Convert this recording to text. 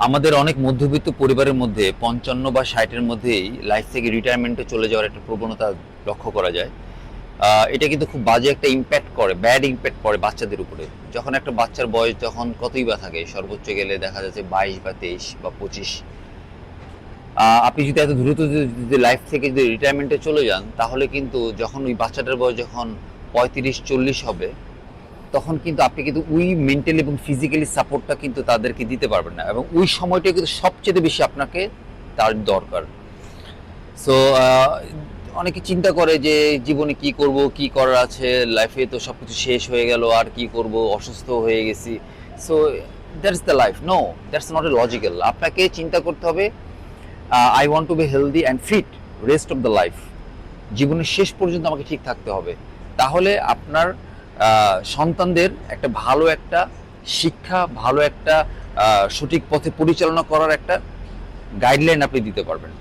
আমাদের অনেক মধ্যবিত্ত পরিবারের মধ্যে পঞ্চান্ন বা ষাটের মধ্যেই লাইফ থেকে রিটায়ারমেন্টে চলে যাওয়ার একটা প্রবণতা লক্ষ্য করা যায়। এটা কিন্তু খুব বাজে একটা ইম্প্যাক্ট করে ব্যাড ইম্প্যাক্ট পড়ে বাচ্চাদের উপরে। যখন একটা বাচ্চার বয়স যখন কতই বা থাকে, সর্বোচ্চ গেলে দেখা যাচ্ছে বাইশ বা তেইশ বা পঁচিশ। আপনি যদি এত দ্রুত যদি- লাইফ থেকে যদি রিটায়ারমেন্টে চলে যান, তাহলে কিন্তু যখন ওই বাচ্চাটার বয়স যখন পঁয়ত্রিশ, চল্লিশ হবে তখন কিন্তু আপনি কিন্তু ওই মেন্টালি এবং ফিজিক্যালি সাপোর্টটা কিন্তু তাদেরকে দিতে পারবেন না এবং ওই সময়টা কিন্তু সবচেয়ে বেশি আপনাকে তার দরকার। সো অনেকে চিন্তা করে যে জীবনে কি করব, কি করার আছে লাইফে তো সব কিছু শেষ হয়ে গেল, আর কি করব, অসুস্থ হয়ে গেছি। So that's the life no that's not a logical আপনাকে চিন্তা করতে হবে I want to be healthy and fit rest of the life জীবনের শেষ পর্যন্ত আমাকে ঠিক থাকতে হবে। তাহলে আপনার সন্তানদের একটা ভালো একটা শিক্ষা, ভালো একটা সঠিক পথে পরিচালনা করার একটা গাইডলাইন আপনি দিতে পারবেন।